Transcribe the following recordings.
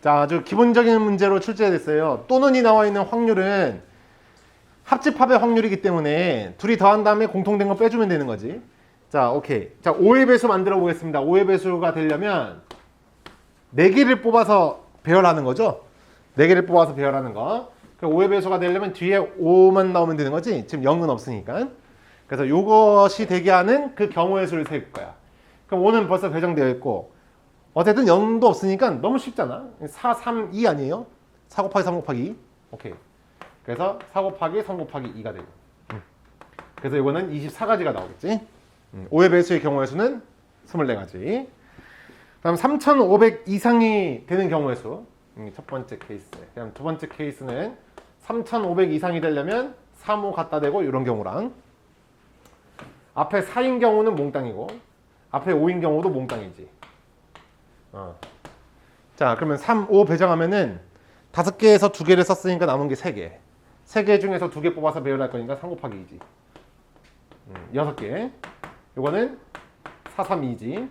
자, 아주 기본적인 문제로 출제됐어요. 또는이 나와 있는 확률은 합집합의 확률이기 때문에 둘이 더한 다음에 공통된 거 빼주면 되는 거지. 자, 오케이. 자, 5의 배수 만들어 보겠습니다. 5의 배수가 되려면 4개를 뽑아서 배열하는 거죠. 4개를 뽑아서 배열하는 거. 그 5의 배수가 되려면 뒤에 5만 나오면 되는 거지. 지금 0은 없으니까. 그래서 이것이 되게 하는 그 경우의 수를 셀 거야. 그럼 5는 벌써 배정되어 있고 어쨌든 0도 없으니까 너무 쉽잖아. 4, 3, 2 아니에요? 4 곱하기 3 곱하기 2. 오케이. 그래서 4 곱하기 3 곱하기 2가 되고. 음. 그래서 이거는 24가지가 나오겠지. 음. 5의 배수의 경우의 수는 24가지. 그다음 3,500 이상이 되는 경우의 수. 음, 첫 번째 케이스. 그다음 두 번째 케이스는 3,500 이상이 되려면 3, 5 갖다 대고 이런 경우랑 앞에 4인 경우는 몽땅이고 앞에 5인 경우도 몽땅이지. 어. 자, 그러면 3, 5 배정하면은 다섯 개에서 두 개를 썼으니까 남은 게 세 개. 세 개 중에서 두 개 뽑아서 배열할 거니까 3 곱하기 2지. 음, 여섯 개. 요거는 4, 3, 2지.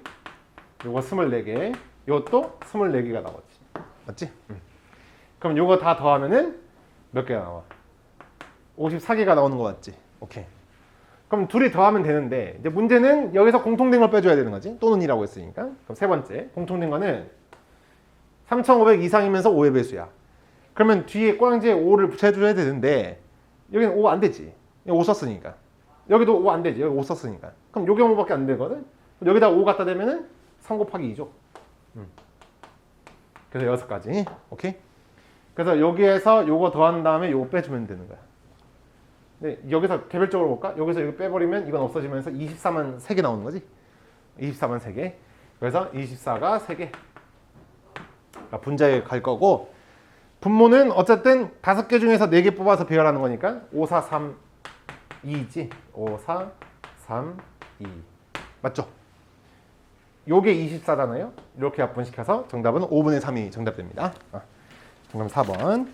요거 24개. 요것도 24개가 나왔지. 맞지? 음. 그럼 요거 다 더하면은 몇 개가 나와? 54개가 나오는 거 맞지? 오케이. 그럼 둘이 더하면 되는데 이제 문제는 여기서 공통된 걸 빼줘야 되는 거지. 또는 이라고 했으니까. 그럼 세 번째 공통된 거는 3,500 이상이면서 5의 배수야. 그러면 뒤에 꼬랑지에 5를 붙여줘야 되는데 여기는 5 안 되지. 5 썼으니까. 여기도 5 안 되지. 여기 5 썼으니까. 그럼 요 경우밖에 안 되거든? 여기다 5 갖다 대면은 3 곱하기 2죠. 음. 그래서 여섯 가지. 오케이? 그래서 여기에서 요거 더한 다음에 요거 빼주면 되는 거야 네, 여기서 개별적으로 볼까? 여기서 이거 빼버리면 이건 없어지면서 24만 3개 나오는 거지? 24만 3개. 그래서 24가 3개. 그러니까 분자에 갈 거고 분모는 어쨌든 5개 중에서 4개 뽑아서 배열하는 거니까 5, 4, 3, 2지. 5, 4, 3, 2. 맞죠? 요게 24잖아요. 이렇게 약분시켜서 정답은 5분의 3이 정답됩니다. 아, 정답 4번.